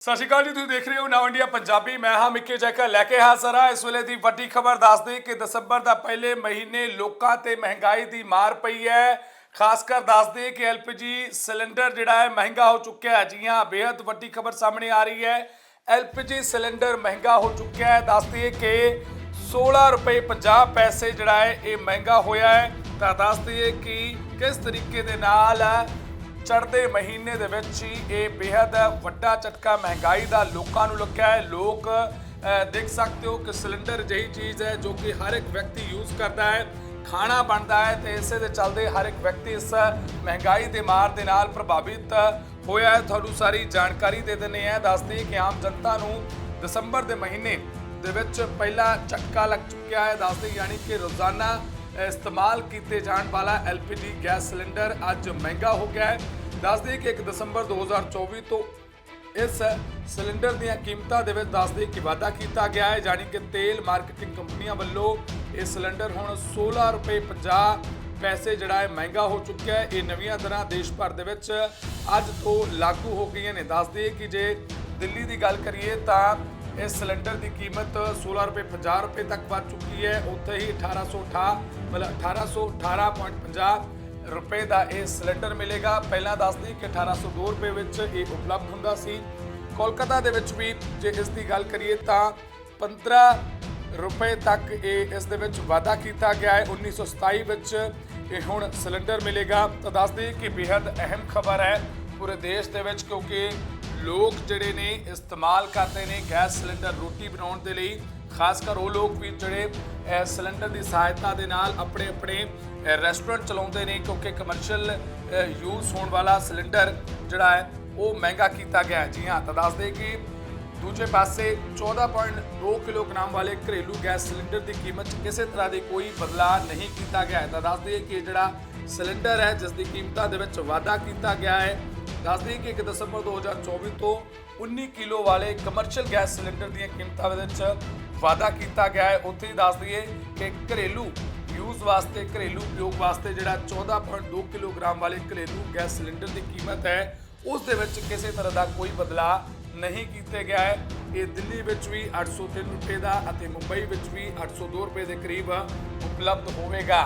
ਸਤਿ ਸ਼੍ਰੀ ਅਕਾਲ ਜੀ, ਤੁਸੀਂ ਦੇਖ ਰਹੇ ਹੋ ਨਵ ਇੰਡੀਆ ਪੰਜਾਬੀ। ਮੈਂ ਹਾਂ ਮਿੱਕੇ ਜੈਕਰ ਲੈ ਕੇ ਹਾਜ਼ਰ ਹਾਂ। ਇਸ ਵੇਲੇ ਦੀ ਵੱਡੀ ਖਬਰ ਦੱਸਦੇ ਕਿ ਦਸੰਬਰ ਦਾ ਪਹਿਲੇ ਮਹੀਨੇ ਲੋਕਾਂ ਤੇ ਮਹਿੰਗਾਈ ਦੀ ਮਾਰ ਪਈ ਹੈ। ਖਾਸ ਕਰ ਦੱਸ ਦੇ ਕਿ ਐਲਪੀਜੀ ਸਿਲੰਡਰ ਜਿਹੜਾ ਹੈ, ਮਹਿੰਗਾ ਹੋ ਚੁੱਕਿਆ ਹੈ। ਜੀ ਹਾਂ ਬੇहद ਵੱਡੀ ਖਬਰ ਸਾਹਮਣੇ ਆ ਰਹੀ ਹੈ। ਐਲਪੀਜੀ ਸਿਲੰਡਰ ਮਹਿੰਗਾ ਹੋ ਚੁੱਕਿਆ ਹੈ। ਦੱਸ ਦਈਏ ਕਿ 16 ਰੁਪਏ 50 ਪੈਸੇ ਜਿਹੜਾ ਹੈ, ਇਹ ਮਹਿੰਗਾ ਹੋਇਆ ਹੈ। ਤਾਂ ਦੱਸ ਦਈਏ ਕਿ ਕਿਸ ਤਰੀਕੇ ਦੇ ਨਾਲ ਚੜ੍ਹਦੇ ਮਹੀਨੇ ਦੇ ਵਿੱਚ ਹੀ ਇਹ ਬੇहद ਵੱਡਾ ਝਟਕਾ ਮਹਿੰਗਾਈ ਦਾ ਲੋਕਾਂ ਨੂੰ ਲੱਗਿਆ ਹੈ। ਲੋਕ ਦੇਖ ਸਕਦੇ ਹੋ ਕਿ ਸਿਲੰਡਰ ਜਿਹੀ ਚੀਜ਼ ਹੈ ਜੋ ਕਿ ਹਰ ਇੱਕ ਵਿਅਕਤੀ ਯੂਜ਼ ਕਰਦਾ ਹੈ। ਖਾਣਾ ਬਣਦਾ ਹੈ ਤੇ ਇਸੇ ਦੇ ਚੱਲਦੇ ਹਰ ਇੱਕ ਵਿਅਕਤੀ ਇਸ ਮਹਿੰਗਾਈ ਦੇ ਮਾਰ ਦੇ ਨਾਲ ਪ੍ਰਭਾਵਿਤ ਹੋਇਆ ਹੈ। ਤੁਹਾਨੂੰ ਸਾਰੀ ਜਾਣਕਾਰੀ ਦੇ ਦਿੰਦੇ ਆ ਦੱਸਦੇ ਕਿ ਆਮ ਜਨਤਾ ਨੂੰ ਦਸੰਬਰ ਦੇ ਮਹੀਨੇ ਦੇ ਵਿੱਚ ਪਹਿਲਾ ਝਟਕਾ ਲੱਗ ਚੁੱਕਿਆ ਹੈ। ਦੱਸਦੇ ਯਾਨੀ ਕਿ ਰੋਜ਼ਾਨਾ ਇਸਤੇਮਾਲ ਕੀਤੇ ਜਾਣ ਵਾਲਾ LPG ਗੈਸ ਸਿਲੰਡਰ ਅੱਜ ਮਹਿੰਗਾ ਹੋ ਗਿਆ ਹੈ। ਦੱਸਦੇ ਕਿ 1 ਦਸੰਬਰ 2024 ਤੋਂ ਇਸ ਸਿਲੰਡਰ ਦੀਆਂ ਕੀਮਤਾਂ ਦੇ ਵਿੱਚ ਦੱਸ ਦੱਸਦੇ ਕਿ ਵਾਧਾ ਕੀਤਾ ਗਿਆ ਹੈ ਯਾਨੀ ਕਿ ਤੇਲ ਮਾਰਕੀਟਿੰਗ ਕੰਪਨੀਆਂ ਵੱਲੋਂ ਇਹ ਸਿਲੰਡਰ ਹੁਣ 16 ਰੁਪਏ 50 ਪੈਸੇ ਜਿਹੜਾ ਹੈ ਮਹਿੰਗਾ ਹੋ ਚੁੱਕਿਆ ਹੈ। ਇਹ ਨਵੀਆਂ ਦਰਾਂ ਦੇਸ਼ ਭਰ ਦੇ ਵਿੱਚ ਅੱਜ ਤੋਂ ਲਾਗੂ ਹੋ ਗਈਆਂ ਨੇ। ਦੱਸ ਦੱਸਦੇ ਕਿ ਜੇ ਦਿੱਲੀ ਦੀ ਗੱਲ ਕਰੀਏ ਤਾਂ ਇਸ ਸਿਲੰਡਰ ਦੀ ਕੀਮਤ 16 ਰੁਪਏ 50 ਰੁਪਏ ਤੱਕ ਵੱਧ ਚੁੱਕੀ ਹੈ। ਉੱਥੇ ਹੀ 1818 ਮਤਲਬ 1818.50 ਰੁਪਏ ਦਾ ਇਹ ਸਿਲੰਡਰ ਮਿਲੇਗਾ। ਪਹਿਲਾਂ ਦੱਸਦੀ ਕਿ 1802 ਰੁਪਏ ਵਿੱਚ ਇਹ ਉਪਲਬਧ ਹੁੰਦਾ ਸੀ। ਕੋਲਕਾਤਾ ਦੇ ਵਿੱਚ ਵੀ ਜੇ ਇਸ ਦੀ ਗੱਲ ਕਰੀਏ ਤਾਂ 15 ਰੁਪਏ ਤੱਕ ਇਹ ਇਸ ਦੇ ਵਿੱਚ ਵਾਧਾ ਕੀਤਾ ਗਿਆ ਹੈ। 1927 ਵਿੱਚ ਇਹ ਹੁਣ ਸਿਲੰਡਰ ਮਿਲੇਗਾ। ਤਾਂ ਦੱਸਦੇ ਕਿ ਬੇहद ਅਹਿਮ ਖਬਰ ਹੈ ਪੂਰੇ ਦੇਸ਼ ਦੇ ਵਿੱਚ ਕਿਉਂਕਿ ਲੋਕ ਜਿਹੜੇ ਨੇ ਇਸਤੇਮਾਲ ਕਰਦੇ ਨੇ ਗੈਸ ਸਿਲੰਡਰ ਰੋਟੀ ਬਣਾਉਣ ਦੇ ਲਈ। ਖਾਸ ਕਰ ਉਹ ਲੋਕ ਵੀ ਜਿਹੜੇ ਸਿਲੰਡਰ ਦੀ ਸਹਾਇਤਾ ਦੇ ਨਾਲ ਆਪਣੇ ਆਪਣੇ ਰੈਸਟੋਰੈਂਟ ਚਲਾਉਂਦੇ ਨੇ ਕਿਉਂਕਿ ਕਮਰਸ਼ੀਅਲ ਯੂਜ਼ ਹੋਣ ਵਾਲਾ ਸਿਲੰਡਰ ਜਿਹੜਾ ਹੈ, ਉਹ ਮਹਿੰਗਾ ਕੀਤਾ ਗਿਆ ਜੀ ਹਾਂ, ਤਾਂ ਦੱਸ ਦੱਸਦੇ ਕਿ ਦੂਜੇ ਪਾਸੇ 14.2 ਕਿਲੋਗ੍ਰਾਮ ਵਾਲੇ ਘਰੇਲੂ ਗੈਸ ਸਿਲੰਡਰ ਦੀ ਕੀਮਤ 'ਚ ਕਿਸੇ ਤਰ੍ਹਾਂ ਦੀ ਕੋਈ ਬਦਲਾਅ ਨਹੀਂ ਕੀਤਾ ਗਿਆ ਹੈ। ਤਾਂ ਦੱਸ ਦਈਏ ਕਿ ਇਹ ਜਿਹੜਾ ਸਿਲੰਡਰ ਹੈ, ਜਿਸ ਦੀ ਕੀਮਤਾਂ ਦੇ ਵਿੱਚ ਵਾਧਾ ਕੀਤਾ ਗਿਆ ਹੈ ਦੱਸ ਕਿ 1 ਦਸੰਬਰ 2024 ਤੋਂ 19 ਕਿਲੋ ਵਾਲੇ ਕਮਰਸ਼ੀਅਲ ਗੈਸ ਸਿਲੰਡਰ ਦੀਆਂ ਕੀਮਤਾਂ ਦੇ ਵਿੱਚ ਵਾਧਾ ਕੀਤਾ ਗਿਆ ਹੈ। ਉੱਥੇ ਹੀ ਦੱਸ ਦਈਏ ਕਿ ਘਰੇਲੂ ਯੂਜ਼ ਵਾਸਤੇ, ਘਰੇਲੂ ਉਪਯੋਗ ਵਾਸਤੇ ਜਿਹੜਾ 14.2 ਕਿਲੋਗ੍ਰਾਮ ਵਾਲੇ ਘਰੇਲੂ ਗੈਸ ਸਿਲੰਡਰ ਦੀ ਕੀਮਤ ਹੈ, ਉਸ ਦੇ ਵਿੱਚ ਕਿਸੇ ਤਰ੍ਹਾਂ ਦਾ ਕੋਈ ਬਦਲਾਅ ਨਹੀਂ ਕੀਤਾ ਗਿਆ ਹੈ। ਇਹ ਦਿੱਲੀ ਵਿੱਚ ਵੀ 803 ਰੁਪਏ ਦਾ ਅਤੇ ਮੁੰਬਈ ਵਿੱਚ ਵੀ 802 ਰੁਪਏ ਦੇ ਕਰੀਬ ਉਪਲਬਧ ਹੋਵੇਗਾ।